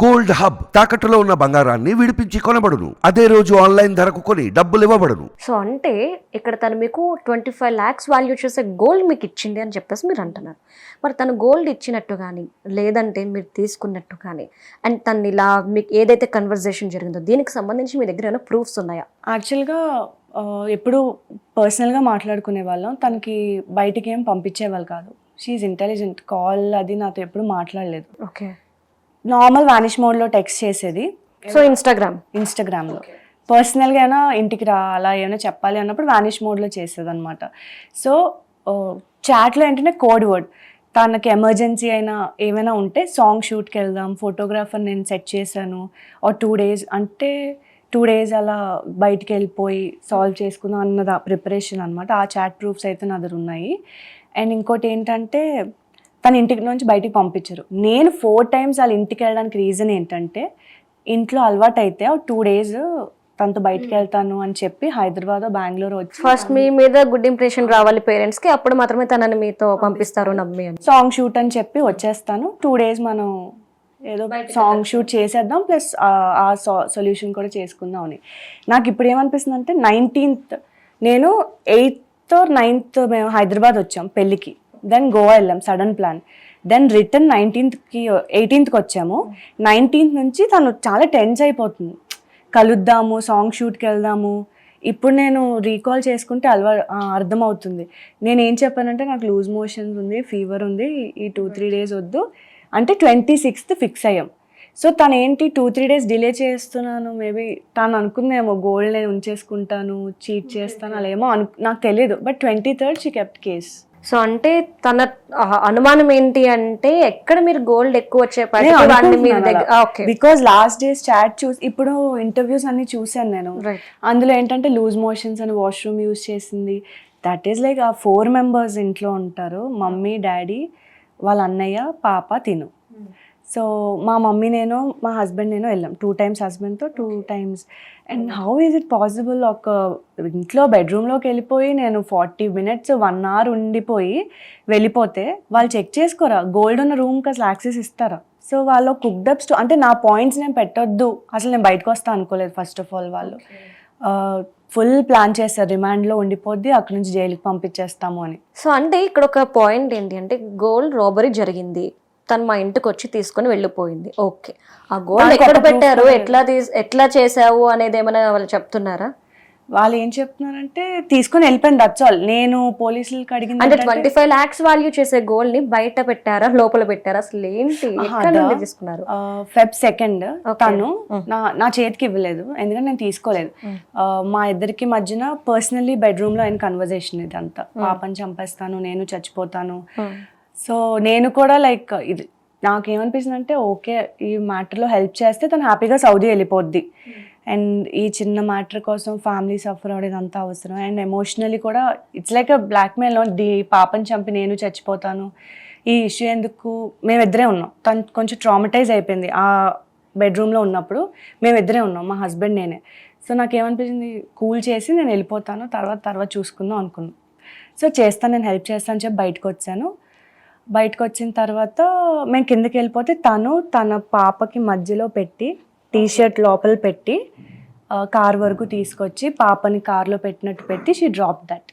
Gold hub తాకట్టులో ఉన్న బంగారాన్ని విడిపించి కొనబడును. అదే రోజు ఆన్లైన్ ధరకు కొని డబ్బులు ఇవ్వబడును. సో అంటే ఇక్కడ తను మీకు ట్వంటీ ఫైవ్ ల్యాక్స్ వాల్యూ చేసే గోల్డ్ మీకు ఇచ్చింది అని చెప్పేసి మీరు అంటున్నారు. మరి తను గోల్డ్ ఇచ్చినట్టు కానీ లేదంటే మీరు తీసుకున్నట్టు కానీ అండ్ తను ఇలా మీకు ఏదైతే కన్వర్జేషన్ జరిగిందో దీనికి సంబంధించి మీ దగ్గర ఏమైనా ప్రూఫ్స్ ఉన్నాయా? యాక్చువల్గా ఎప్పుడు పర్సనల్గా మాట్లాడుకునే వాళ్ళం. తనకి బయటికి ఏం పంపించేవాళ్ళు కాదు. షీఈ్ ఇంటెలిజెంట్ కాల్ అది నాతో ఎప్పుడు మాట్లాడలేదు. ఓకే నార్మల్ వానిష్ మోడ్లో టెక్స్ట్ చేసేది. So Instagram? ఇన్స్టాగ్రామ్లో. పర్సనల్గా అయినా ఇంటికి రా అలా ఏమైనా చెప్పాలి అన్నప్పుడు వానిష్ మోడ్లో చేసేది అనమాట సో చాట్లో ఏంటంటే కోడ్ వర్డ్. తనకి ఎమర్జెన్సీ అయినా ఏమైనా ఉంటే సాంగ్ షూట్కి వెళ్దాం ఫోటోగ్రాఫర్ నేను సెట్ చేశాను ఒక టూ డేస్ అంటే టూ డేస్ అలా బయటికి వెళ్ళిపోయి సాల్వ్ చేసుకుందాం అన్నది ప్రిపరేషన్ అనమాట ఆ చాట్ ప్రూఫ్స్ అయితే నా దగ్గర ఉన్నాయి. అండ్ ఇంకోటి ఏంటంటే తన ఇంటికి నుంచి బయటికి పంపించరు. నేను ఫోర్ టైమ్స్ వాళ్ళ ఇంటికి వెళ్ళడానికి రీజన్ ఏంటంటే ఇంట్లో అలవాటు అయితే టూ డేస్ తనతో బయటికి వెళ్తాను అని చెప్పి హైదరాబాద్ బెంగళూరు వచ్చి ఫస్ట్ మీ మీద గుడ్ ఇంప్రెషన్ రావాలి పేరెంట్స్కి అప్పుడు మాత్రమే తనని మీతో పంపిస్తారు. నమ్మి సాంగ్ షూట్ అని చెప్పి వచ్చేస్తాను. టూ డేస్ మనం ఏదో సాంగ్ షూట్ చేసేద్దాం ప్లస్ ఆ సొల్యూషన్ కూడా చేసుకుందాం అని. నాకు ఇప్పుడు ఏమనిపిస్తుంది అంటే నైన్టీన్త్ నేను ఎయిత్ నైన్త్ మేము హైదరాబాద్ వచ్చాం పెళ్ళికి. దెన్ గోవా వెళ్ళాం సడన్ ప్లాన్ దెన్ రిటర్న్ నైన్టీన్త్కి ఎయిటీన్త్కి వచ్చాము. నైన్టీన్త్ నుంచి తను చాలా టెన్స్ అయిపోతుంది. కలుద్దాము సాంగ్ షూట్కి వెళ్దాము. ఇప్పుడు నేను రీకాల్ చేసుకుంటే అలవా అర్థమవుతుంది. నేను ఏం చెప్పానంటే నాకు లూజ్ మోషన్స్ ఉంది ఫీవర్ ఉంది ఈ టూ త్రీ డేస్ వద్దు. అంటే ట్వంటీ సిక్స్త్ ఫిక్స్ అయ్యాం. సో తను ఏంటి టూ త్రీ డేస్ డిలే చేస్తున్నాను మేబీ తను అనుకుందేమో గోల్డ్ నేను ఉంచేసుకుంటాను చీట్ చేస్తాను అలా ఏమో అను నాకు తెలియదు but twenty third she kept case so అంటే తన అనుమానం ఏంటి అంటే ఎక్కడ మీరు గోల్డ్ ఎక్కువ వచ్చే మీరు దగ్గర okay. Because last days chat చూసి ఇప్పుడు ఇంటర్వ్యూస్ అన్ని చూసాను నేను. అందులో ఏంటంటే లూజ్ మోషన్స్ అని వాష్రూమ్ యూజ్ చేసింది. దట్ ఈస్ లైక్ ఆ ఫోర్ మెంబర్స్ ఇంట్లో ఉంటారు. మమ్మీ డాడీ వాళ్ళ అన్నయ్య పాప తిను. సో మా మమ్మీ నేను మా హస్బెండ్ నేను వెళ్ళాం. టూ టైమ్స్ హస్బెండ్తో two times and how is it possible ఒక ఇంట్లో బెడ్రూమ్లోకి వెళ్ళిపోయి నేను ఫార్టీ మినిట్స్ వన్ అవర్ ఉండిపోయి వెళ్ళిపోతే వాళ్ళు చెక్ చేసుకోరా? గోల్డ్ ఉన్న రూమ్కి అసలు యాక్సెస్ ఇస్తారా? సో వాళ్ళు కుక్డ్ అప్ స్టో అంటే నా పాయింట్స్ నేను పెట్టొద్దు. అసలు నేను బయటకు వస్తా అనుకోలేదు ఫస్ట్ ఆఫ్ ఆల్ వాళ్ళు. ఫుల్ ప్లాన్ చేస్తారు రిమాండ్లో ఉండిపోద్ది అక్కడ నుంచి జైలుకి పంపించేస్తాము అని. సో అంటే ఇక్కడ ఒక పాయింట్ ఏంటి అంటే గోల్డ్ రాబరీ జరిగింది. తను మా ఇంటికి వచ్చి తీసుకొని వెళ్ళిపోయింది. ఓకే. ఆ గోల్డ్ ఎక్కడ పెట్టారు? ఎట్లా ఎట్లా చేసావు అనేది ఏమైనా వాళ్ళు చెప్తున్నారా? వాళ్ళు ఏం చెప్తున్నారంటే తీసుకొని వెళ్ళిపోయింది దట్స్ ఆల్ నేను పోలీసులకు అడిగింది అంటే ట్వంటీ ఫైవ్ లాక్స్ వాల్యూ చేసే గోల్డ్ని బయట పెట్టారా? లోపల పెట్టారా? అసలు ఏంటి? ఎక్కడ నుండి తీసుకున్నారు? Feb second. తను నా నా చేతికి ఇవ్వలేదు. ఎందుకంటే నేను తీసుకోలేదు. మా ఇద్దరికి మధ్యన పర్సనల్లీ బెడ్రూమ్లో ఆయన కన్వర్జేషన్ ఇది అంతా పాపని చంపేస్తాను నేను చచ్చిపోతాను. సో నేను కూడా లైక్ ఇది నాకేమనిపిస్తుంది అంటే ఓకే ఈ మ్యాటర్లో హెల్ప్ చేస్తే తను హ్యాపీగా సౌదీ వెళ్ళిపోద్ది. అండ్ ఈ చిన్న మ్యాటర్ కోసం ఫ్యామిలీ సఫర్ అవ్వడం అంతా అవసరం. అండ్ ఎమోషనలీ కూడా ఇట్స్ లైక్ బ్లాక్మెయిల్ ది పాపని చంపి నేను చచ్చిపోతాను. ఈ ఇష్యూ ఎందుకు? మేమిద్దరే ఉన్నాం. తను కొంచెం ట్రామటైజ్ అయిపోయింది. ఆ బెడ్రూమ్లో ఉన్నప్పుడు మేమిద్దరే ఉన్నాం. మా హస్బెండ్ నేనే. సో నాకేమనిపించింది కూల్ చేసి నేను వెళ్ళిపోతాను. తర్వాత తర్వాత చూసుకుందాం అనుకున్నాను సో చేస్తాను నేను హెల్ప్ చేస్తాను అని చెప్పి బయటకు వచ్చాను. బయటకు వచ్చిన తర్వాత మేము కిందకి వెళ్ళిపోతే తను తన పాపకి మధ్యలో పెట్టి టీ షర్ట్ లోపల పెట్టి కార్ వరకు తీసుకొచ్చి పాపని కార్లో పెట్టినట్టు పెట్టి షీ డ్రాప్ దట్